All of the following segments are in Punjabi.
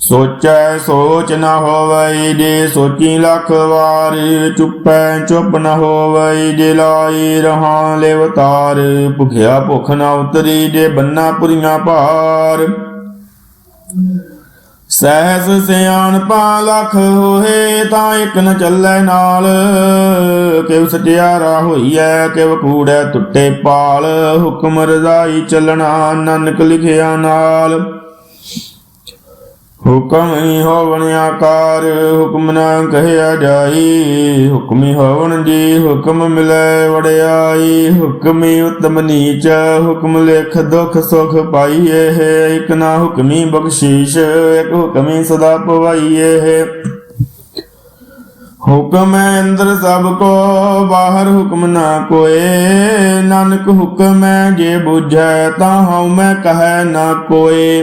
ਸੋਚੈ ਸੋਚ ਨ ਹੋਵਈ ਜੇ ਸੋਚੀ ਲੱਖ ਵਾਰ ਚੁੱਪੈ ਚੁੱਪ ਨ ਹੋਵਈ ਜੇ ਲਾਈ ਰਹਾ ਲਿਵਤਾਰ ਭੁਖਿਆ ਭੁਖ ਨ ਉਤਰੀ, ਜੇ ਬੰਨਾ ਪੁਰੀਆਂ ਭਾਰ। ਸਹਿਸ ਸਿਆਣਪਾ ਲੱਖ ਹੋਏ, ਤਾਂ ਇੱਕ ਨ ਚੱਲੈ ਨਾਲ। ਕਿਵ ਸਟਿਆਰਾ ਹੋਈਐ ਕਿਵ ਕੂੜੈ ਟੁੱਟੇ ਪਾਲ। ਹੁਕਮ ਰਜ਼ਾਈ ਚੱਲਣਾ, ਨਾਨਕ ਲਿਖਿਆ ਨਾਲ। ਹੁਕਮ ਹੀ ਹੋਵਨ ਆਕਾਰ, ਹੁਕਮ ਨਾ ਕਹਿਆ ਜਾਈ ਹੁਕਮੀ ਹੋਵਨ ਜੀ, ਹੁਕਮ ਮਿਲੈ ਵੜਿਆਈ ਹੁਕਮੀ ਉਤਮ ਨੀਚ, ਹੁਕਮ ਲਿਖ ਦੁਖ ਸੁਖ ਪਾਈਏ ਹੈ। ਇਕ ਨਾ ਹੁਕਮੀ ਬਖਸ਼ੀਸ਼, ਇਕ ਹੁਕਮੀ ਸਦਾ ਪਵਾਈਏ ਹੈ। ਹੁਕਮ ਹੈ ਅੰਦਰ ਸਭ ਕੋ, ਬਾਹਰ ਹੁਕਮ ਨਾ ਕੋਏ। ਨਾਨਕ ਹੁਕਮ ਹੈ ਜੇ ਬੁਝੈ, ਤਾਂ ਹਉ ਮੈਂ ਕਹੈ ਨਾ ਕੋਏ।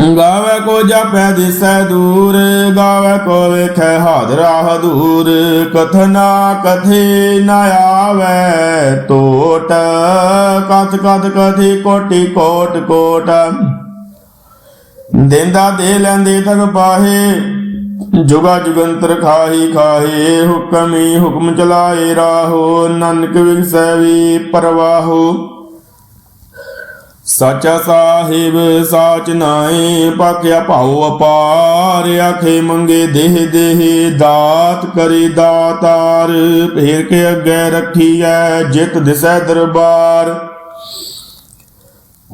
ਗਾਵੇ ਕੋ ਜਾਪੈ ਦਿਸੈ ਦੂਰ, ਗਾਵੇ ਕੋ ਵੇਖੈ ਹਾਜ਼ਰਾ ਹਦੂਰ। ਕਥਨਾ ਕਥੇ ਨ ਆਵੇ ਟੋਟ, ਕਥ ਕਥ ਕਥੀ ਕੋਟੀ ਕੋਟ ਕੋਟ। ਦਿੰਦਾ ਦੇ ਲੈਂਦੇ ਤਕ ਪਾਹੇ, ਜੁਗਾ ਜੁਗੰਤਰ ਖਾਹੀ ਖਾਹੇ, ਹੁਕਮੀ ਹੁਕਮ ਚਲਾਏ ਰਾਹੋ। ਨਾਨਕ ਵਿਗਸੈ ਵੀ ਪਰਵਾਹੋ। ਸਾਚਾ ਸਾਹਿਬ, ਸਾਚ ਨਾਏ ਪਾਕਿਆ ਭਾਉ ਅਪਾਰ, ਆਖੇ ਮੰਗੇ ਦੇਹ ਦੇਹ, ਦਾਤ ਕਰੇ ਦਾਤਾਰ, ਫੇਰ ਕੇ ਅੱਗੇ ਰੱਖੀਐ, ਜਿਤ ਦਿਸੈ ਦਰਬਾਰ।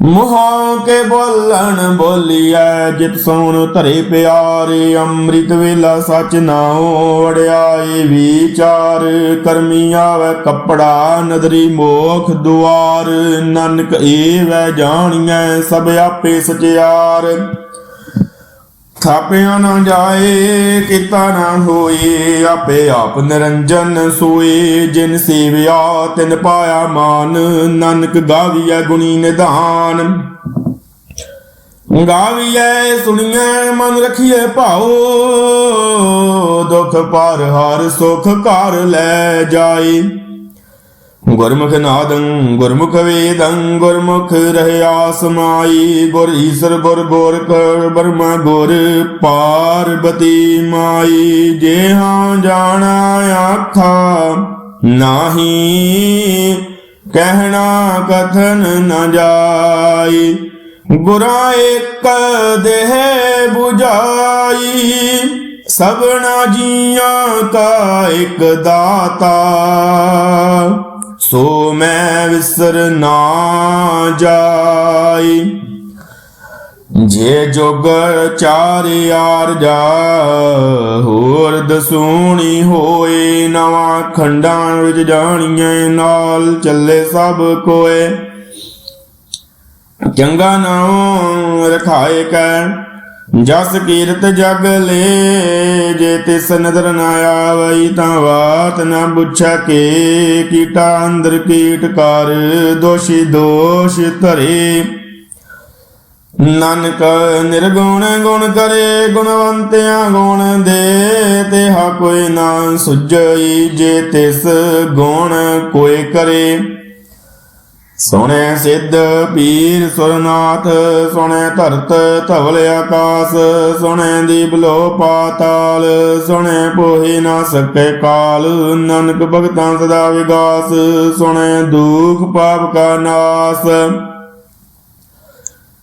ਮੁਹਾਂ ਕੇ ਬੋਲਣ ਬੋਲੀਐ, ਜਿਤ ਸੋਨ ਧਰੇ ਪਿਆਰੇ, ਅੰਮ੍ਰਿਤ ਵੇਲਾ ਸਚ ਨਾਉ ਵੜਿਆਏ ਵਿਚਾਰ। ਕਰਮੀ ਆਵੇ ਕੱਪੜਾ, ਨਦਰੀ ਮੋਖ ਦੁਆਰ। ਨਾਨਕ ਏਵੈ ਜਾਣੀਐ, ਸਭ ਆਪੇ ਸਚਿਆਰ। ਥਾਪਿਆ ਨਾ ਜਾਏ ਕੀਤਾ ਨਾ ਹੋਏ, ਆਪੇ ਆਪ ਨਿਰੰਜਨ ਸੋਏ। ਜਿਨ ਸੇਵਿਆ, ਤਿਨ ਪਾਇਆ ਮਾਨ, ਨਾਨਕ ਗਾਵੀਐ ਗੁਣੀ ਨਿਧਾਨ। ਗਾਵੀਐ, ਸੁਣੀਐ, ਮਨ ਰਖੀਐ ਭਾਉ। ਦੁਖ ਪਰ ਹਰ, ਸੁਖ ਘਰ ਲੈ ਜਾਏ। ਗੁਰਮੁਖ ਨਾਦੰ, ਗੁਰਮੁਖ ਵੇਦੰ, ਗੁਰਮੁਖ ਰਹਿਆ ਸਮਾਈ ਗੁਰ ਈਸਰ, ਗੁਰ ਗੋਰਖ ਬਰਮਾ ਗੁਰ ਪਾਰਬਤੀ ਮਾਈ। ਜੇ ਹਾਂ ਜਾਣਾ ਆਖਾ, ਨਾਹੀ ਕਹਿਣਾ ਕਥਨ ਨ ਜਾਈ। ਗੁਰਾਂ ਇੱਕ ਦੇਹ 부ਝਾਈ ਸਭਨਾ ਜੀਆਂ ਕਾ ਇੱਕ ਦਾਤਾ। ਸੋ ਮੈਂ ਵਿਸਰ ਨਾ ਜਾਈ। ਜੇ ਜੋਗ ਚਾਰ ਯਾਰ ਜਾ, ਹੋਰ ਦਸੂਣੀ ਹੋਏ, ਨਵਾਂ ਖੰਡਾਂ ਵਿੱਚ ਜਾਣੀਏ ਨਾਲ ਚੱਲੇ ਸਭ ਕੋਏ। ਚੰਗਾ ਨਾਮ ਰਖਾਏ ਕੈ। ਜਸ ਕੀਰਤ ਜਗ ਲੇ, ਜੇ ਤਿਸ ਨਦਰ ਨਾ ਆਵਈ ਤਾਂ ਬਾਤ ਨਾ ਪੁੱਛੈ ਕੇ। ਕੀਟਾ ਅੰਦਰ ਕੀਟ ਕਰ, ਦੋਸ਼ੀ ਦੋਸ਼ ਧਰੇ। ਨਾਨਕ ਨਿਰਗੁਣ ਗੁਣ ਕਰੇ, ਗੁਣਵੰਤਿਆਂ ਗੁਣ ਦੇ। ਤੇਹਾ ਕੋਈ ਨਾ ਸੁਝਈ, ਜੇ ਤਿਸ ਗੁਣ ਕੋਈ ਕਰੇ। ਸੋਹਣੇ ਸਿੱਧ ਪੀਰ ਸੁਰਨਾਥ ਸੋਹਣੇ ਧਰਤ ਧਵਲ ਆਕਾਸ ਸੋਹਣੇ ਦੀਪ ਲੋ ਪਾਤਾਲ ਸੋਹਣੇ ਪੋਹੀ ਨਾ ਸਕੇ ਕਾਲ, ਨਾਨਕ ਭਗਤਾਂ ਸਦਾ ਵਿਗਾਸ ਸੋਹਣੇ ਦੁਖ ਪਾਪ ਕਾ ਨਾਸ।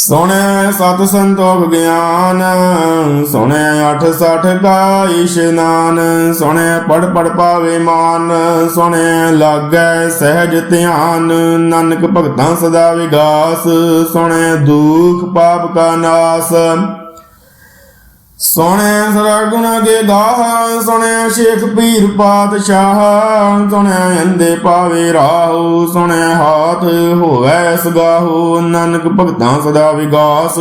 ਸੋਹਣਿਆ ਸਤ ਸੰਤੋਖ ਗਿਆਨ ਸੋਹਣਿਆ ਅਠ ਸਠ ਕਾ ਇਸ਼ਨਾਨ ਸੋਹਣਿਆ ਪੜ ਪੜ ਪਾਵੇ ਮਾਨ ਸੋਹਣਿਆ ਲਾਗੈ ਸਹਿਜ ਧਿਆਨ, ਨਾਨਕ ਭਗਤਾਂ ਸਦਾ ਵਿਗਾਸ ਸੋਹਣਿਆ ਦੁਖ ਪਾਪ ਕਾ ਨਾਸ। ਸੋਹਣੇ ਸਰਾ ਗੁਣ ਕੇ ਗਾਹ ਸੁਣਿਆ ਸ਼ੇਖ ਪੀਰ ਪਾਤਸ਼ਾਹ ਸੋਹਣੇ ਅੰਦੇ ਪਾਵੇ ਰਾਹੂ ਸੋਹਣੇ ਹਾਥ ਹੋਵੇ ਸਗਾਹੂ, ਨਾਨਕ ਭਗਤਾਂ ਸਦਾ ਵਿਗਾਸ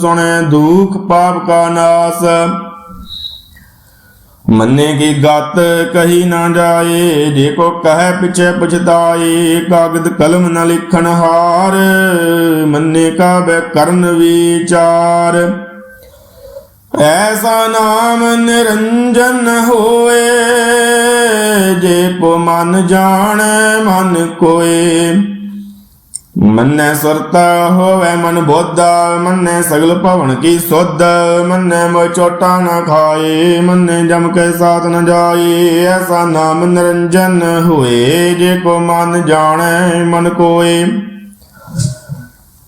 ਸੋਹਣੇ ਦੁਖ ਪਾਪ ਕਾ ਨਾਸ। ਮੰਨੇ ਕੀ ਗਤ ਕਹੀ ਨਾ ਜਾਏ, ਜੇ ਕੋ ਕਹੈ ਪਿਛੇ ਪਛਤਾਏ, ਕਾਗਦ ਕਲਮ ਨ ਲਿਖਣ ਹਾਰ, ਮੰਨੇ ਕਾ ਬੈ ਕਰਨ ਵਿਚਾਰ। ਐਸਾ ਨਾਮ ਨਿਰੰਜਨ ਹੋਏ, ਜੇ ਕੋ ਮਨ ਜਾਣੈ, ਮਨ ਕੋਏ। ਮੰਨੈ ਸੁਰਤਾ ਹੋਵੇ ਮਨ ਬੋਧਾ, ਮੰਨੈ ਸਗਲ ਭਵਨ ਕੀ ਸੁਧ। ਮੰਨੈ ਮੋ ਚੋਟਾ ਨ ਖਾਏ, ਮੰਨੈ ਜਮ ਕੇ ਸਾਥ ਨ ਜਾਏ। ਐਸਾ ਨਾਮ ਨਿਰੰਜਨ ਹੋਏ, ਜੇ ਕੋ ਮਨ ਜਾਣੈ, ਮਨ ਕੋਏ।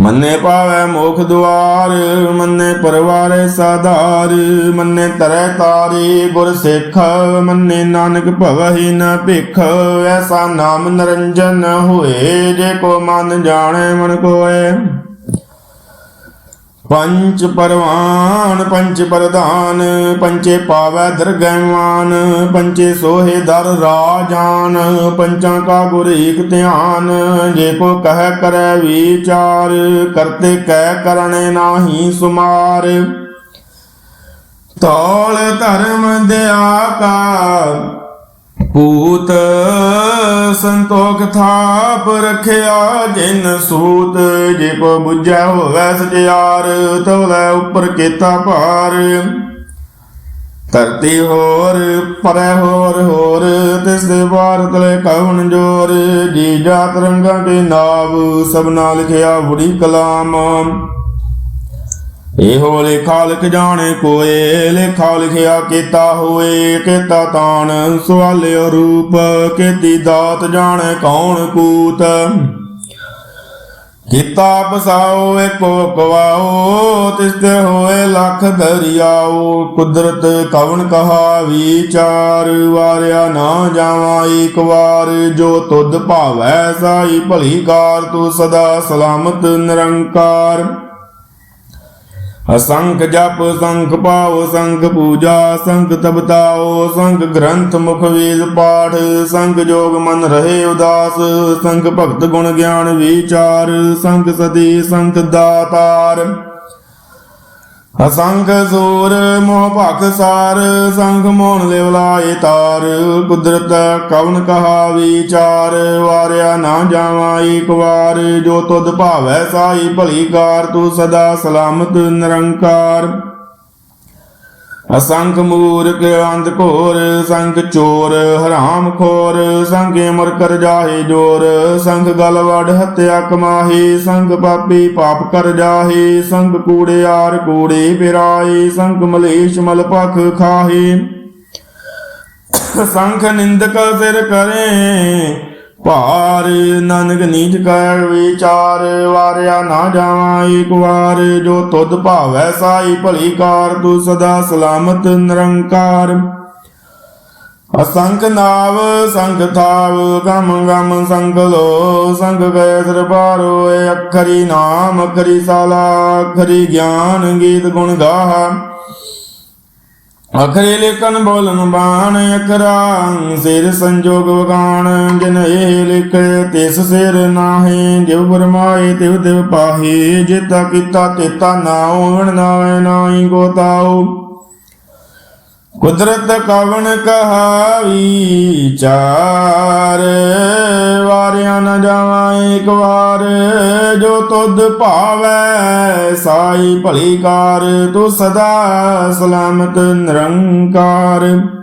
ਮੰਨੇ ਪਾਵੇ ਮੋਖ ਦੁਆਰ, ਮੰਨੇ ਪਰਵਾਰੇ ਸਾਧਾਰ, ਮੰਨੇ ਤਰੈ ਤਾਰੀ ਗੁਰ ਸਿੱਖ, ਮੰਨੇ ਨਾਨਕ ਭਵਹਿ ਨ ਭਿਖ, ਐਸਾ ਨਾਮ ਨਿਰੰਜਨ ਹੋਏ, ਜੇ ਕੋ ਮਨ ਜਾਣੇ ਮਨ ਕੋਏ। ਪੰਚ ਪਰਵਾਨ ਪੰਚ ਪ੍ਰਧਾਨ ਪੰਚੇ ਪਾਵੈ ਦਰਗਹਿਵਾਨ ਪੰਚੇ ਸੋਹੇ ਦਰ ਰਾਜਾਨ, ਪੰਚਾਂ ਕਾ ਗੁਰ ਏਕ ਧਿਆਨ, ਜੇ ਕੋ ਕਹਿ ਕਰੈ ਵਿਚਾਰ, ਕਰਤੇ ਕਹਿ ਕਰਨੇ ਨਾਹੀ ਸੁਮਾਰ। ਤੌਲ ਧਰਮ ਦਿਆ ਕਾ ਪੂਤ ਸੰਤੋਖ ਥਾਪ ਰਖਿਆ, ਜਿਨ ਸੂਤ ਜੇ ਕੋ ਬੁਝੈ ਹੋਵੈ ਸਚਿਆਰ ਤਵਲੇ ਉੱਪਰ ਕੀਤਾ ਭਾਰ। ਧਰਤੀ ਹੋਰ, ਪਰੈ ਹੋਰ ਹੋਰ, ਤਿਸ ਦੇ ਬਾਰ ਤਲੇ ਕਵਨ ਜੋਰ। ਜੀ ਜਾਤ ਰੰਗਾਂ ਕੇ ਨਾਮ ਸਭਨਾ ਲਿਖਿਆ ਬੁੜੀ ਕਲਾਮ। ਇਹੋ ਲੇਖਾ ਲਿਖ ਜਾਣੇ ਕੋਏ ਲੇਖਾ ਲਿਖਿਆ ਕੀਤਾ ਹੋਏ, ਕੀਤਾ ਤਾਣ ਸਵਾਲਿਓ ਰੂਪ ਕੀਤੀ ਦਾਤ ਜਾਣੇ ਕੌਣ ਕੂਤ। ਕੀਤਾ ਬਸਾਓ ਏਕੋ ਕਵਾਓ ਤਿਸ ਤੇ ਹੋਏ ਲੱਖ ਦਰਿਆਓ, ਕੁਦਰਤ ਕਵਨ ਕਹਾ ਵਿਚਾਰ, ਵਾਰਿਆ ਨਾ ਜਾਵਾਂ ਇੱਕ ਵਾਰ, ਜੋ ਤੁਧ ਭਾਵੈ ਸਾਈ ਭਲੀ ਕਾਰ, ਤੂੰ ਸਦਾ ਸਲਾਮਤ ਨਿਰੰਕਾਰ। ਅਸੰਖ ਜਪ, ਸੰਖ ਪਾਉ ਸੰਖ ਪੂਜਾ, ਸੰਖ ਤਪਤਾਓ, ਸੰਖ ਗ੍ਰੰਥ ਮੁਖ ਵੇਦ ਪਾਠ, ਸੰਖ ਜੋਗ ਮਨ ਰਹੇ ਉਦਾਸ, ਸੰਖ ਭਗਤ ਗੁਣ ਗਿਆਨ ਵਿਚਾਰ, ਸੰਖ ਸਦੀ ਸੰਖ ਦਾਤਾਰ। ਅਸੰਖ ਸੂਰ ਮੋਹ ਭਖ ਸਾਰ ਸੰਖ ਮੋਹਨ ਲਿਵ ਲਾਏ ਤਾਰ। ਕੁਦਰਤ ਕਵਨ ਕਹਾ ਵਿਚਾਰ ਵਾਰਿਆ ਨਾ ਜਾਵਾਂ ਏਕ ਵਾਰ ਜੋ ਤੁਧ ਭਾਵੈ ਸਾਈ ਭਲੀ ਕਾਰ, ਤੂੰ ਸਦਾ ਸਲਾਮਤ ਨਿਰੰਕਾਰ। ਅਸੰਗ ਮੂਰਖ ਅੰਧ ਘੋਰ, ਸੰਖ ਚੋਰ, ਹਰਾਮ ਖੋਰ, ਸੰਖ ਅਮਰ ਕਰ ਜਾਹੇ ਜੋਰ ਸੰਗ ਗਲ ਵੜ ਹਤਿਆ ਕਮਾਹੀ, ਸੰਖ ਪਾਪੀ ਪਾਪ ਕਰ ਜਾਹੇ, ਸੰਖ ਕੂੜਿਆਰ ਕੂੜੇ ਪਿਰਾਏ ਸੰਗ ਮਲੇਸ਼ ਮਲ ਪਖ ਖਾਹੇ। ਸੰਖ ਨਿੰਦਕ ਸਿਰ ਕਰੇ ਭਾਰ ਨਾਨਕ ਨੀਚ ਕਰ ਵਿਚਾਰ, ਵਾਰਿਆ ਨਾ ਜਾਵਾਂ ਇੱਕ ਵਾਰ, ਜੋ ਤੁਧ ਭਾਵੈ ਸਾਈ ਭਲੀ ਕਾਰ, ਤੂੰ ਸਦਾ ਸਲਾਮਤ ਨਿਰੰਕਾਰ। ਅਸੰਖ ਨਾਵ, ਸੰਖ ਥਾਵ, ਗਮ ਗਮ ਸੰਗ ਲੋ, ਸੰਗ ਗਏ ਦਰਬਾਰੋ ਏ ਅਖਰੀ ਨਾਮ, ਅਖਰੀ ਸਾਲਾ, ਅਖਰੀ ਗਿਆਨ ਗੀਤ ਗੁਣ ਗਾਹਾ। ਅਖਰੇ ਲਿਖਨ ਬੋਲਨ ਬਾਣ ਅਖਰਾਂ ਸਿਰ ਸੰਜੋਗ ਵਗਾਣ, ਜਿਨ ਇਹ ਲਿਖ ਤਿਸ ਸਿਰ ਨਾਹੀ ਜਿਵ ਬਰਮਾਏ ਤਿਵ ਤਿਵ ਪਾਹੀ ਜਿਤਾ ਕੀਤਾ ਤੇਤਾ ਨਾਉ ਵਣ ਨਾਵੇ ਨਾਹੀ ਗੋਤਾਉ। ਕੁਦਰਤ ਕਵਣ ਕਹਾਵੀ? ਵਿਚਾਰ ਵਾਰਿਆ ਨ ਜਾਵਾਂ ਅਨੇਕ ਵਾਰ। ਜੋ ਤੁਧ ਭਾਵੈ, ਸਾਈ ਭਲੀ ਕਾਰ, ਤੂੰ ਸਦਾ ਸਲਾਮਤ ਨਿਰੰਕਾਰ।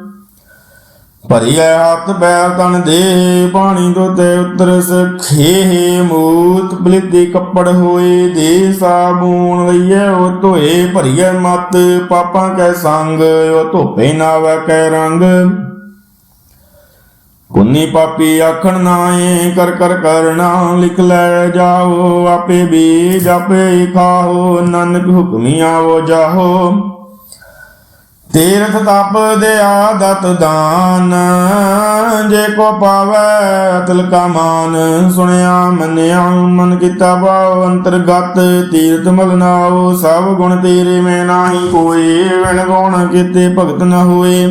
ਭਰੀਐ ਹੱਥ ਪੈਰ ਤਨ ਦੇ, ਪਾਣੀ ਧੋਤੇ ਉਤਰਸ ਖੇਹ ਮੂਤ, ਬਲਿੱਦੀ ਕੱਪੜ ਹੋਏ ਦੇ, ਸਾਬੂਨ ਲਈਐ ਉਹ ਧੋਏ। ਭਰੀਐ ਮਤ, ਪਾਪਾਂ ਕੈ ਸੰਗ, ਉਹ ਧੋਪੇ ਨਾਵੈ ਕੈ ਰੰਗ। ਕੁੰਨੀ ਪਾਪੀ ਆਖਣ ਨਾਏ ਕਰ ਕਰ ਕਰਨਾ ਲਿਖ ਲੈ ਜਾਓ। ਆਪੇ ਬੀਜ ਆਪੇ ਖਾਓ, ਨਾਨਕ ਹੁਕਮੀ ਆਵੋ ਜਾਹੋ। ਤੀਰਥ ਤਪ ਦੇ ਆਦਤ ਦਾਨ, ਜੇ ਕੋ ਪਾਵੈ ਤਿਲਕਾ ਮਾਨ। ਸੁਣਿਆ, ਮੰਨਿਆ, ਮਨ ਕੀਤਾ ਭਾਵ, ਅੰਤਰਗਤ ਤੀਰਥ ਮਲਨਾਓ ਸਭ ਗੁਣ ਤੇਰੇ ਮੈਂ ਨਾਹੀ, ਕੋਈ ਵਿਣ ਗੁਣ ਕੀਤੇ ਭਗਤ ਨ ਹੋਏ।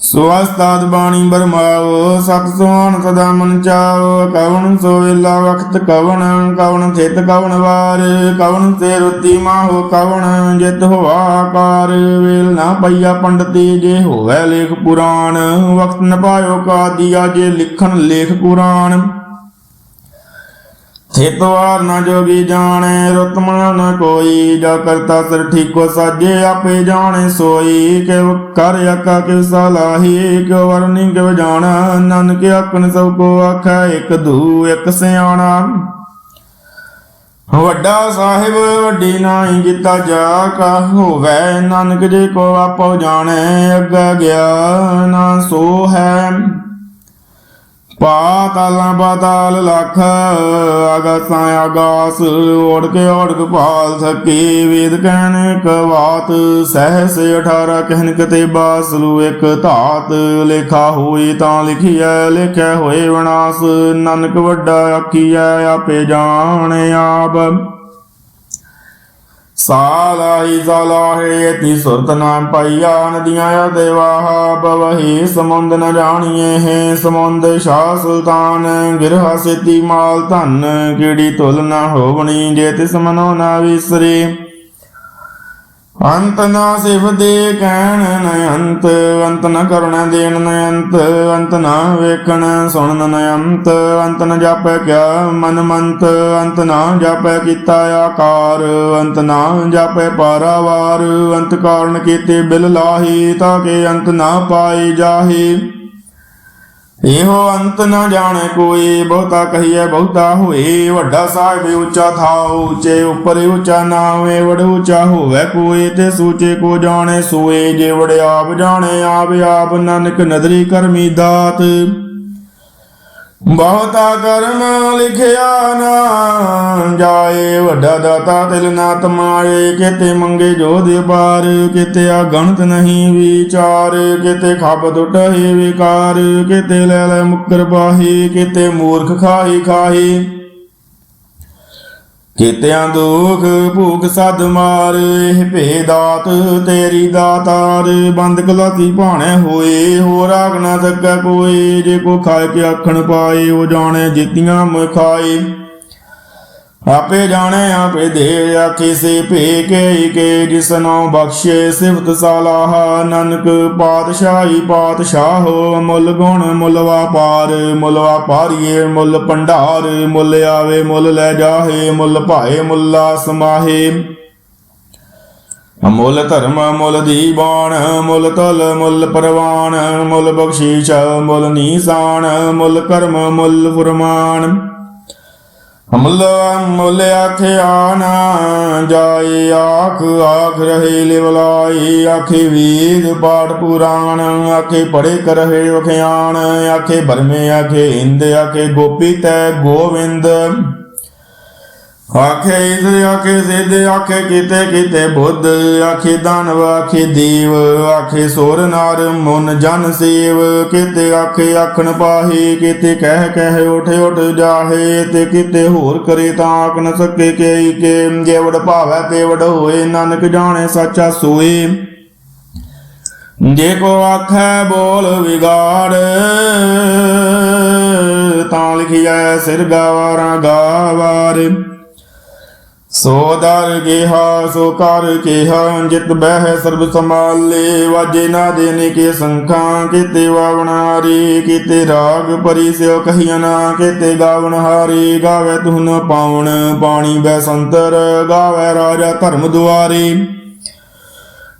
ਸੁਆਸਤਾਦ ਬਾਣੀ ਬਰਮਾਓ ਸਤ ਸੁਹਾਨ ਸਦਾ ਮਨ ਚਾਓ ਕਵਣ ਸੋ ਵੇਲਾ ਵਖਤ ਕਵਣ ਕਵਣ ਥਿਤ ਕਵਣ ਵਾਰ, ਕਵਣ ਤੇ ਰੁਤੀ ਮਾਹੋ ਕਵਣ, ਜਿਤ ਹੋਆ ਆਕਾਰ, ਵੇਲ ਨਾ ਪਈਆ ਪੰਡਤੀ ਜੇ ਹੋਵੇ ਲੇਖ ਪੁਰਾਣ ਵਕਤ ਨ ਪਾਇਓ ਕਾਦੀਆ ਜੇ ਲਿਖਣ ਲੇਖ ਪੁਰਾਣ ਥੇਤਵਾਰ ਨਾ ਜੋਗੀ ਜਾਣੇ ਰਤਮਾ ਨ ਕੋਈ। ਜਾ ਕਰਤਾ ਸਰ ਠੀਕੋ ਸਾਜੇ, ਆਪੇ ਜਾਣੇ ਸੋਈ। ਕਿਵ ਕਰ ਆਕਾ ਕਿਵ ਸਲਾਹੀ ਕਿਵ ਵਰਨੀ ਕਿਵ ਜਾਣਾ। ਨਾਨਕ ਆਖਣ ਸਭ ਕੋ ਆਖੈ, ਇੱਕ ਦੂ ਇੱਕ ਸਿਆਣਾ। ਵੱਡਾ ਸਾਹਿਬ, ਵੱਡੀ ਨਾਹੀ ਕੀਤਾ ਜਾ। ਕਾ ਹੋਵੇ ਨਾਨਕ ਜੇ ਕੋ ਆਪੋ ਜਾਣੇ, ਅੱਗਾ ਗਿਆ ਨਾ ਸੋ ਹੈ। ਪਾਤਾਲਾਂ ਪਾਤਾਲ ਲਖ ਆਗਾਸਾਂ ਆਗਾਸ ਓੜ ਕੇ ਓੜ ਕੇ ਭਾਲ ਸਕੀ, ਵੇਦ ਕਹਿਣ ਕਵਾਤ ਸਹਸ 18 ਕਹਿਨ ਕਤੇ ਬਾਸਲੂ ਇੱਕ ਧਾਤ, ਲੇਖਾ ਹੋਈ ਤਾਂ ਲਿਖਿਆ ਲਿਖਿਆ ਹੋਏ ਵਿਨਾਸ਼ ਨਾਨਕ ਵੱਡਾ ਆਖੀਐ, ਆਪੇ ਜਾਣੇ ਆਪ। ਸਾਲਾਹੀ ਸਾਲਾਹੇ ਤੀ ਸੁਰਤ ਨਾਮ ਪਾਈਆ, ਨਦੀਆਂ ਆ ਦੇਵਾਹਾ ਬਵਹੀ ਸਮੁੰਦ ਨ ਜਾਣੀਏ ਹੈ ਸਮੁੰਦ, ਸ਼ਾਹ ਸੁਲਤਾਨ, ਗਿਰਹਾ ਸੇਤੀ ਮਾਲ ਧਨ, ਕਿਹੜੀ ਤੁਲ ਨ ਹੋਵਣੀ ਜੇ ਤਿਸ ਮਨੋ ਨਾ ਵਿਸਰੇ। ਅੰਤ ਨਾ ਸਿਵ ਦੇ ਕਹਿਣ ਨ ਅੰਤ ਅੰਤ ਨ ਕਰਣ ਦੇਣ ਨ ਅੰਤ ਅੰਤ ਨਾ ਵੇਖਣ ਸੁਣਨ ਨ ਅੰਤ ਅੰਤ ਨ ਜਾਪੈ ਕਿਆ ਮਨ ਮੰਤ, ਅੰਤ ਨਾ ਜਾਪੈ ਕੀਤਾ ਆਕਾਰ, ਅੰਤ ਨਾ ਜਾਪੈ ਪਾਰਾਵਾਰ, ਅੰਤ ਕਾਰਨ ਕੀਤੇ ਬਿਲ ਲਾਹੀ ਤਾਂ ਕਿ ਅੰਤ ਨਾ ਪਾਈ ਜਾਹੀ। ਇਹੋ ਅੰਤ ਨਾ ਜਾਣੇ ਕੋਈ, ਬਹੁਤਾ ਕਹੀਏ ਬਹੁਤਾ ਹੋਏ। ਵੱਡਾ ਸਾਹਿਬ ਉੱਚਾ ਥਾਉ, ਉੱਚੇ ਉੱਪਰ ਉੱਚਾ ਨਾਵੇਂ ਵਡ ਉੱਚਾ ਹੋਵੇ ਕੋਈ, ਤੇ ਸੂਚੇ ਕੋ ਜਾਣੇ ਸੋਏ। ਜੇ ਵਡ ਆਪ ਜਾਣੇ, ਆਪ ਆਪ ਨਾਨਕ ਨਦਰੀ ਕਰਮੀ ਦਾਤ। ਬਹੁਤਾ ਕਰਮ ਲਿਖਿਆ ਨਾ ਜਾਏ, ਵੱਡਾ ਦਾਤਾ ਤਿਲ ਨਾ ਤਮਾਏ ਕਿਤੇ ਮੰਗੇ ਜੋਧ ਪਾਰ, ਕਿਤੇ ਆ ਗਣਤ ਨਹੀਂ ਵਿਚਾਰ, ਕਿਤੇ ਖਪ ਦੁਟਹੀ ਵਿਕਾਰ, ਕਿਤੇ ਲੈ ਲੈ ਮੁਕਰ ਪਾਹੀ, ਕਿਤੇ ਮੂਰਖ ਖਾਹੀ ਖਾਹੀ। ਕੀਤਿਆਂ ਦੁਖ ਭੂਖ ਸਦ ਮਾਰ, ਇਹ ਭੇਦਾਤ ਤੇਰੀ ਦਾਤਾਰ। ਬੰਦ ਕਲਾਤੀ ਭਾਣੇ ਹੋਏ ਹੋ ਰਾਗ ਨਾ ਸਕੈ ਕੋਈ, ਜੇ ਕੋ ਖਾਏ ਕੇ ਆਖਣ ਪਾਏ, ਉਹ ਜਾਣੇ ਜਿਤੀਆਂ ਮਖਾਏ। ਆਪੇ ਜਾਣੇ, ਆਪੇ ਦੇ ਆਖੇ ਸੇ ਭੇ ਕੇ ਜਿਸਨੋ ਬਖਸ਼ੇ ਸਿਫਤ ਸਾਲਾਹ। ਨਾਨਕ ਪਾਤਸ਼ਾਹੀ ਪਾਤਸ਼ਾਹੋ, ਮੁੱਲ ਗੁਣ ਮੁੱਲ ਵਾਪਾਰ, ਮੁੱਲ ਵਾਪਾਰੀਏ ਮੁੱਲ ਭੰਡਾਰ, ਮੁੱਲ ਆਵੇ ਮੁੱਲ ਲੈ ਜਾਹੇ, ਮੁੱਲ ਭਾਏ ਮੁੱਲਾ ਸਮਾਹੇ ਮੁੱਲ ਧਰਮ ਮੁੱਲ ਦੀਵਾਨ ਮੁੱਲ ਤਲ ਮੁੱਲ ਪਰਵਾਨ ਮੁੱਲ ਬਖਸ਼ੀਸ਼ ਮੁੱਲ ਨੀਸਾਨ ਮੁੱਲ ਕਰਮ ਮੁੱਲ ਫੁਰਮਾਨ। ਮੁੱਲ ਮੁੱਲ ਆਖਿਆ ਨਾ ਜਾਏ ਆਖ ਆਖ ਰਹੇ ਲਿਵਲਾਈ, ਆਖੇ ਵੀਰ ਪਾਠ ਪੁਰਾਣ, ਆਖੇ ਪੜੇ ਕਰਹਿ ਵਖਿਆਣ, ਆਖੇ ਬਰਮੇ, ਆਖੇ ਹਿੰਦ ਆਖੇ ਗੋਪੀ ਤੈ ਗੋਵਿੰਦ। ਆਖੇ ਇਦ ਆਖੇ ਸਿਧ, ਆਖੇ ਕੀਤੇ ਕੀਤੇ ਬੁੱਧ, ਆਖੇ ਦਾਨਵ, ਆਖੇ ਦੇਵ ਆਖੇ ਸੋਰ ਨਾਰ, ਮਨ ਜਨ ਸੇਵ, ਕੀਤੇ ਆਖੇ ਆਖਣ ਪਾਹੀ, ਕੀਤੇ ਕਹਿ ਕਹਿ ਉਠ ਉਠ ਜਾਹੇ, ਤੇ ਕੀਤੇ ਹੋਰ ਕਰੇ ਤਾਂ ਆਖ ਨ ਸਕੇ ਕੇਈ ਕੇ। ਜੇ ਵਡ ਭਾਵੈ ਤੇ ਵੜ ਹੋਏ, ਨਾਨਕ ਜਾਣੇ ਸਾਚਾ ਸੋਏ। ਜੇ ਕੋ ਆਖੈ ਬੋਲ ਵਿਗਾੜ, ਤਾਂ ਲਿਖਿਆ ਸਿਰ ਗਾਵਾਰਾਂ ਗਾਵਾਰ। ਸੋ ਦਰ ਗੇਹਾ ਸੋ ਕਰ ਕੇਹਾ, ਜਿਤ ਬਹਿ ਸਰਬ ਸਮਾਲੇ ਵਾਜੇ ਨਾ ਦੇਨੇ ਕੇ ਸੰਖਾਂ, ਕਿਤੇ ਵਾਵਣਾਰੀ ਕਿਤੇ ਰਾਗ ਪਰੀ ਸਿਓ ਕਹੀਆਂ ਨਾ, ਕੀਤੇ ਗਾਵਣ ਹਾਰੀ, ਗਾਵੇ ਤੁਨ ਪਾਵਣ, ਪਾਣੀ ਬੈ ਸੰਤਰ, ਗਾਵੇ ਰਾਜਾ ਧਰਮ ਦੁਆਰੀ।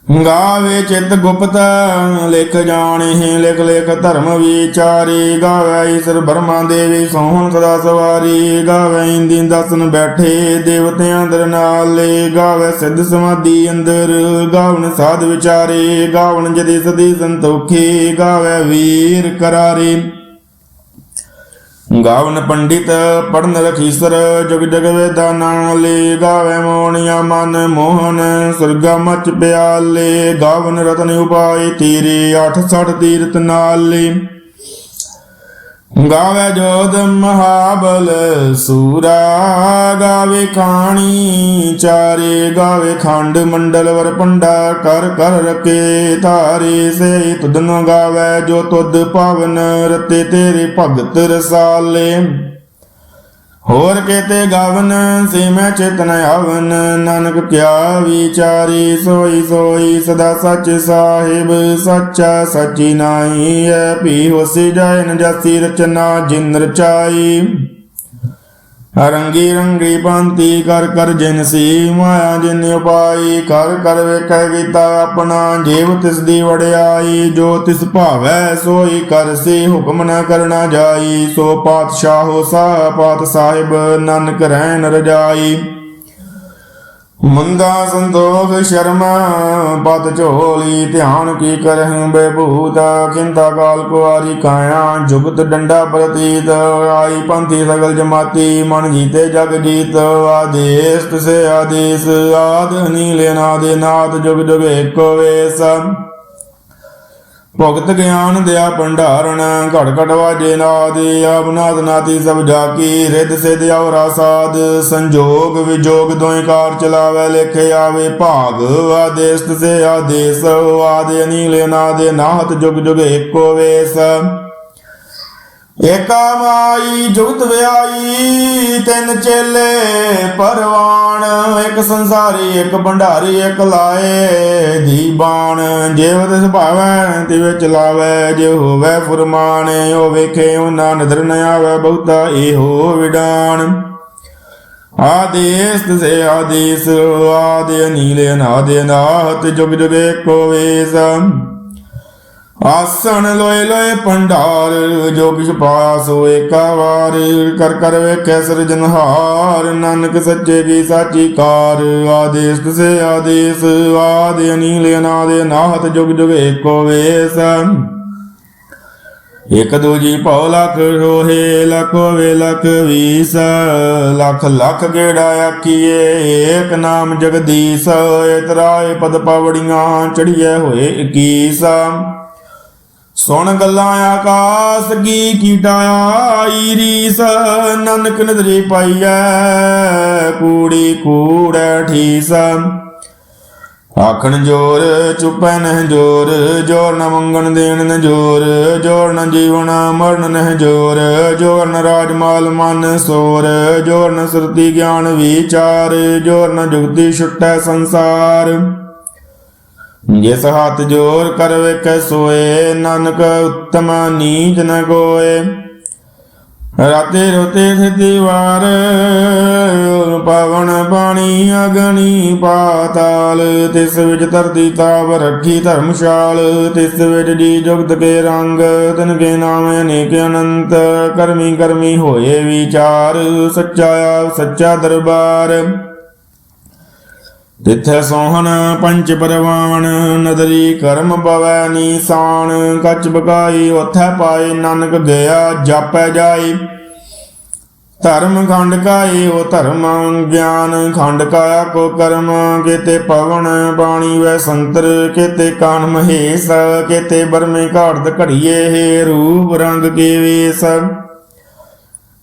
ਗਾਵੇ ਚਿਤ ਗੁਪਤ, ਲਿਖ ਜਾਣੇ ਲਿਖ ਲਿਖ ਧਰਮ ਵਿਚਾਰੀ। ਗਾਵੇ ਈਸ਼ਰ ਬਰਮਾ ਦੇਵੀ, ਸੋਹਣ ਸਦਾ ਸਵਾਰੀ। ਗਾਵੇ ਇੰਦੀ ਦਸਨ ਬੈਠੇ ਦੇਵਤਿਆਂ ਦਰ ਨਾਲੇ। ਗਾਵੇ ਸਿੱਧ ਸਮਾਧੀ ਅੰਦਰ, ਗਾਵਣ ਸਾਧ ਵਿਚਾਰੇ। ਗਾਵਣ ਜਦੀ ਸਦੀ ਸੰਤੋਖੀ, ਗਾਵੇ ਵੀਰ ਕਰਾਰੇ। ਗਾਵਨ ਪੰਡਿਤ ਪੜਨ ਰਖੀਸਰ ਜਗ ਜਗ ਵੇਦਾ ਨਾਲੇ ਗਾਵੇ ਮੋਹਣਿਆ ਮਨ ਮੋਹਨ, ਸੁਰਗਾ ਮਚ ਪਿਆਲੇ, ਗਾਵਨ ਰਤਨ ਉਪਾਈ ਤੀਰੇ 68 ਤੀਰਤ ਨਾਲੇ। ਗਾਵੇ ਜੋਦ ਮਹਾਬਲ ਸੂਰਾ, ਗਾਵੇ ਖਾਣੀ ਚਾਰੇ, ਗਾਵੇ ਖੰਡ ਮੰਡਲ ਵਰ ਪੰਡਾ ਕਰ ਕਰ ਰਕੇ ਤਾਰੇ ਸੇ ਤੁਧਨ ਗਾਵੇ ਜੋ ਤੁਦ ਪਾਵਨ ਰਤੇ ਤੇਰੇ ਭਗਤ ਰਸਾਲੇ। ਹੋਰ ਕੇਤੇ ਗਾਵਨ ਸੇ ਮੈਂ ਚੇਤਨ ਆਵਨ, ਨਾਨਕ ਕਿਆ ਵਿਚਾਰੀ ਸੋਈ ਸੋਈ ਸਦਾ ਸੱਚ ਸਾਹਿਬ, ਸੱਚਾ ਸੱਚੀ ਨਾਹੀ ਐ ਪੀ ਹੋਸੀ ਜਾਏ ਨ ਰਚਨਾ ਜਿਨ ਰਚਾਈ। ਰੰਗੀ ਰੰਗੀ ਪੰਤੀ ਕਰ ਕਰ ਜਿਨ ਸੀ ਮਾਇਆ ਜਿਨ ਉਪਾਈ, ਕਰ ਕਰ ਵੇਖੈ ਕੀਤਾ ਆਪਣਾ ਜੀਵ ਤਿਸ ਦੀ ਵਡਿਆਈ, ਜੋ ਤਿਸ ਭਾਵੈ ਸੋਈ ਕਰ ਸੀ ਹੁਕਮ ਨ ਕਰਨਾ ਜਾਈ, ਸੋ ਪਾਤਸ਼ਾਹੋ ਸਾ ਪਾਤ ਸਾਹਿਬ ਨਾਨਕ ਰਹਿਣ ਰਜਾਈ। ਮੰਦਾ ਸੰਤੋਖ ਸ਼ਰਮ, ਪਦ ਝੋਲੀ ਧਿਆਨ ਕੀ ਕਰਹਿ ਬੇਭੂਤ ਖਿੰਤਾ ਕਾਲ ਕੁਆਰੀ ਕਾਇਆ, ਜੁਗਤ ਡੰਡਾ ਪ੍ਰਤੀਤ, ਆਈ ਪੰਥੀ ਸਗਲ ਜਮਾਤੀ, ਮਨ ਜੀਤੇ ਜਗ ਜੀਤ ਆਦੇਸ ਤਿਸੇ ਆਦੇਸ, ਆਦ ਨੀਲੇ ਨਾਦੇ, ਨਾਦ ਜੁਗ ਜੁਗ ਏਕੋ ਵੇਸ। ਭਗਤ ਗਿਆਨ ਦਿਆ ਭੰਡਾਰਨ ਘੜ ਘੜ ਵਾਜੇ ਨਾਦੀ ਆਬਨਾਦ ਨਾਤੀ ਸਭ ਜਾਕੀ, ਰਿੱਧ ਸਿਧ ਔਰਾ ਸਾਧ ਸੰਜੋਗ ਵਿਜੋਗ ਦੋਇ ਕਾਰ ਚਲਾਵੇ, ਲਿਖੇ ਆਵੇ ਭਾਗ, ਆਦੇਸ ਸੇ ਆਦੇਸ, ਆਦੇ ਅਨੀਲ ਨਾਦੇ ਨਾਹਤ ਜੁਗ ਜੁਗ ਏਕੋ ਵੇਸ। ਏਕਾ ਮਾਈ ਜੁਗਤ ਵਿਆਈ, ਤਿੰਨ ਚੇਲੇ ਪਰਵਾਨ ਇੱਕ ਸੰਸਾਰੀ, ਇੱਕ ਭੰਡਾਰੀ, ਇੱਕ ਲਾਏ ਦੀ ਜੇਵ ਤਿਸ ਭਾਵੈ ਤੇ ਵਿੱਚ ਲਾਵੇ, ਜੇ ਹੋਵੇ ਫੁਰਮਾਨ, ਉਹ ਵੇਖੇ ਉਹਨਾਂ ਨਦਰ ਨ ਆਵੇ, ਬਹੁਤਾ ਇਹੋ ਵਿਡਾਨ ਆਦੇਸ ਸੇ ਆਦੇਸ, ਆਦੇ ਅਨੀਲੇ, ਅਨਾਦੇ ਅਨਾਹਤ, ਜੁਗ ਜੁਗ ਏਕੋ ਵੇਸ। ਆਸਣ ਲੋਏ ਲੋਏ ਭੰਡਾਰ ਜੋ ਕਿਛ ਪਾਇਆ ਸੋ ਏਕਾ ਵਾਰ ਕਰ ਕਰ ਵੇਖੈ ਸਿਰਜਨਹਾਰ ਨਾਨਕ ਸੱਚੇ ਕੀ ਸਾਚੀ ਕਾਰ। ਆਦੇਸ ਸੇ ਆਦੇਸ, ਆਦਿ ਅਨੀਲ ਅਨਾਦੇ, ਨਾਹਤ ਜੁਗ ਜੁਗ ਏਕੋ ਵੇਸ। ਇਕ ਦੂਜੀ ਭਉ ਲਖ ਰੋਹੇ, ਲਖ ਵੇ ਲਖ ਵੀਸ। ਲਖ ਲਖ ਗੇੜਾ ਆਖੀਏ, ਏਕ ਨਾਮ ਜਗਦੀਸ਼। ਇਤਰਾਏ ਪਦ ਪਵੜੀਆਂ ਚੜੀਏ ਹੋਏ 21 ਸੁਣ ਗੱਲਾਂ ਆਕਾਸ ਕੀ ਕੀਟਾ ਆਈ ਰੀਸ, ਨਾਨਕ ਨਦਰੀ ਪਾਈਐ, ਕੂੜੀ ਕੂੜੈ ਠੀਸ। ਆਖਣ ਜੋਰ, ਚੁਪੈ ਨਹਿ ਜੋਰ ਜੋਰ ਨ ਮੰਗਣ ਦੇਣ ਨ ਜੋਰ ਜੋਰ ਨ ਜੀਵਨ ਮਰਨ ਨਹਿ ਜੋਰ ਜੋਰ ਨ ਰਾਜ ਮਾਲ ਮਨ ਸੋਰ, ਜੋਰ ਨ ਸੁਰਤੀ ਗਿਆਨ ਵਿਚਾਰ, ਜੋਰ ਨ ਜੁਗਤੀ ਛੁਟੈ ਸੰਸਾਰ। ਜਿਸ ਹੱਥ ਜੋਰ ਕਰ ਵੇਖੈ ਸੋਏ, ਨਾਨਕ ਉਤਮ ਨੀਚ ਨ ਕੋਏ ਰਾਤੇ ਰੋਤੇ ਥਿਤੀ ਵਾਰ ਪਵਨ ਪਾਣੀ ਅਗਨੀ ਪਾਤਾਲ, ਤਿਸ ਵਿੱਚ ਧਰਤੀ ਤਾਪ ਰੱਖੀ ਧਰਮਸ਼ਾਲ, ਤਿਸ ਵਿੱਚ ਜੀ ਜੁਗਤ ਕੇ ਰੰਗ, ਤਨ ਕੇ ਨਾਮ ਅਨੇਕ ਅਨੰਤ, ਕਰਮੀ ਕਰਮੀ ਹੋਏ ਵਿਚਾਰ, ਸੱਚਾ ਆਪ ਸੱਚਾ ਦਰਬਾਰ। ਤਿੱਥੈ ਸੋਹਣ ਪੰਚ ਪਰਵਾਨ ਨਦਰੀ ਕਰਮ ਪਵੈ ਨੀਸਾਨ ਕਚ ਬਕਾਈ ਉਥੈ ਪਾਏ ਨਾਨਕ ਗਿਆ, ਜਾਪੈ ਜਾਈ। ਧਰਮ ਖੰਡ ਕਾਏ ਉਹ ਧਰਮ ਗਿਆਨ, ਖੰਡ ਕਾਇਆ ਕੋ ਕਰਮ, ਕਿਤੇ ਪਵਨ ਬਾਣੀ ਵੈ ਸੰਤਰ, ਕੀਤੇ ਕਾਨ ਮਹੇਸ਼, ਕੀਤੇ ਬਰਮੇ ਘਾੜਦ ਘੜੀਏ, ਹੇ ਰੂਪ ਰੰਗ ਕੇ ਵੇਸ।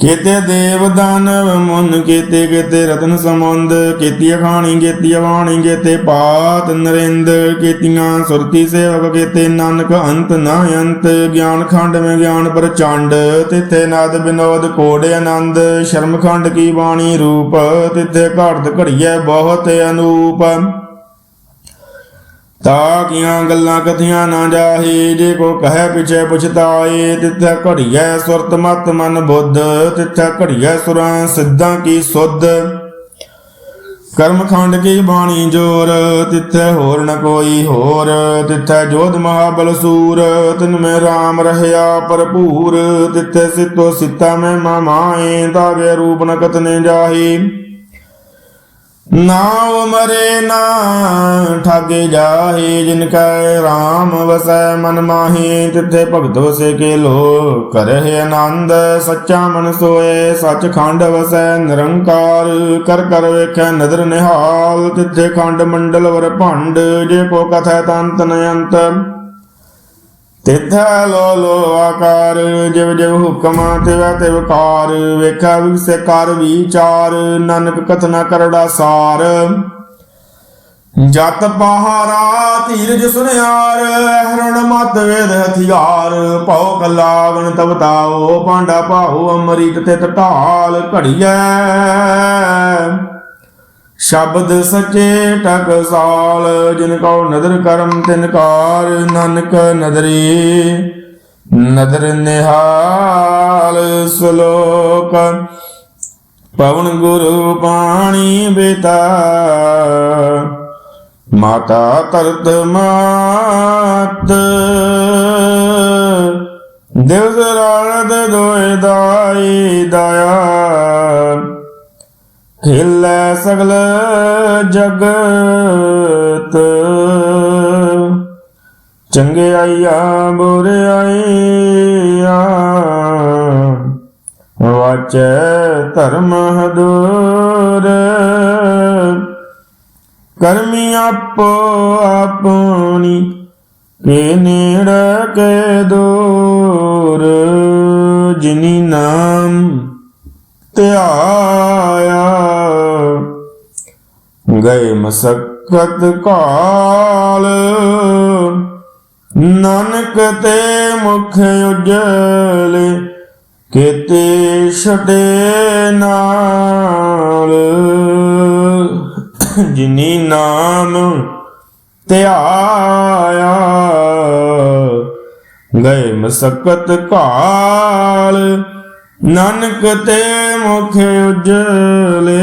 ਕੀਤੇ ਦੇਵ ਦਾਨਵ ਮੁਨ ਕੀਤੇ ਕੀਤੇ ਰਤਨ ਸਮੁੰਦ ਕੀਤੀ ਅਖਾਣੀ ਕੀਤੀ ਬਾਣੀ ਕੀਤੇ ਪਾਤ ਨਰਿੰਦ, ਕੀਤੀਆਂ ਸੁਰਤੀ ਸੇਵਕ, ਕੀਤੇ ਨਾਨਕ ਅੰਤ ਨਾ ਅੰਤ ਗਿਆਨ ਖੰਡ ਮੈਂ ਗਿਆਨ ਪ੍ਰਚੰਡ, ਤਿੱਥੇ ਨਦ ਬਿਨੋਦ ਕੋੜ ਆਨੰਦ ਸ਼ਰਮ ਖੰਡ ਕੀ ਬਾਣੀ ਰੂਪ, ਤਿੱਥੇ ਘੜਤ ਘੜੀਐ ਬਹੁਤ ਅਨੂਪ। ਤਾ ਕੀਆਂ ਗੱਲਾਂ ਕਥੀਆਂ ਨਾ ਜਾਹੀ, ਜੇ ਕੋ ਕਹੈ ਪਿਛੇ ਪੁਛਤਾਏ ਤਿੱਥੈ ਘੜੀਐ ਸੁਰਤ ਮਤ ਮਨ ਬੁੱਧ, ਤਿੱਥੈ ਘੜੀਐ ਸੁਰਾਂ ਸਿੱਧਾਂ ਕੀ ਸੁਧ। ਕਰਮ ਖੰਡ ਕੀ ਬਾਣੀ ਜੋਰ, ਤਿੱਥੈ ਹੋਰ ਨ ਕੋਈ ਹੋਰ, ਤਿੱਥੈ ਜੋਧ ਮਹਾਬਲ ਸੂਰ, ਤਿਨ ਮੈਂ RAM ਰਹਿਆ ਭਰਪੂਰ, ਤਿੱਥੈ ਸਿੱਤੋ ਸਿੱਤਾ ਮੈਂ ਮਾਮਾਏ ਤਾਗੇ ਰੂਪ ਨ ਕਤਨੇ ਜਾਹੀ। ਨਾ ਮਰੇ ਨਾ ਠਾਗੇ ਜਾਹੇ, ਜਿਨ ਕੈ RAM ਵਸੈ, ਮਨ ਮਾਹੀ, ਤਿੱਥੇ ਭਗਤ ਵਸੇ ਕੇ ਲੋ ਕਰਹਿ ਆਨੰਦ, ਸੱਚਾ ਮਨ ਸੋਏ ਸੱਚ ਖੰਡ ਵਸੈ ਨਿਰੰਕਾਰ। ਕਰ ਕਰ ਵੇਖੈ ਨਦਰ ਨਿਹਾਲ, ਤਿੱਥੇ ਖੰਡ ਮੰਡਲ ਵਰ ਭੰਡ, ਜੇ ਕੋ ਕਥੈ ਤੰਤ ਨਯੰਤ ਤਿਥੈ ਲੋ ਲੋ ਆਕਾਰ, ਜਿਵ ਜਿਵ ਹੁਕਮ ਤਿਵੈ ਤਿਵ ਕਾਰ, ਵੇਖਾ ਵਿਗਸੇ ਕਰ ਵਿਚਾਰ, ਨਾਨਕ ਕਥਨਾ ਕਰੜਾ ਸਾਰ। ਜਤ ਪਹਾਰਾ ਧੀਰਜ ਸੁਨਿਆਰ, ਹਰਣ ਮਤ ਵੇਦ ਹਥਿਆਰ, ਭਉ ਕਲਾਵਨ ਤਵਤਾਓ ਪਾਂਡਾ ਭਾਉ ਅਮਰੀਤ ਤੇ ਢਾਲ ਘੜੀਐ। ਸ਼ਬਦ ਸਚੇ ਟਕਸਾਲ ਜਿਨ ਕੋ ਨਦਰ ਕਰਮ ਤਿਨ ਕਾਰ, ਨਾਨਕ ਨਦਰੀ। ਨਦਰ ਨਿਹਾਲ ਸ਼ਲੋਕ, ਪਵਨ ਗੁਰੂ ਪਾਣੀ ਬਿਤਾ। ਮਾਤਾ ਤਰਤ ਮਾਤ ਦਿਵਸ ਰਾਣਦ ਦੋਇ ਦਾਈ ਦਇਆ। ਖਿਲੈ ਸਗਲ ਜਗਤ। ਚੰਗਿਆਈਆ ਬੁਰਿਆਈਆ ਵਾਚੈ ਧਰਮ ਹਦੂਰ। ਕਰਮੀ ਆਪੋ ਆਪਣੀ ਕੇ ਨੇੜ ਕੇ ਦੂਰ। ਜਿਨੀ ਨਾਮ ਧਿਆਇਆ ਗਏ ਮਸਕਤ ਕਾਲ। ਨਾਨਕ ਤੇ ਮੁਖ ਉਜਲ ਕੀਤੇ ਛਡੇ ਨਾਲ। ਜਿਨੀ ਨਾਮ ਧਿਆਇਆ ਗਏ ਮਸਕਤ ਕਾਲ। ਨਾਨਕ ਤੇ ਮੁਖ ਉਜਲੇ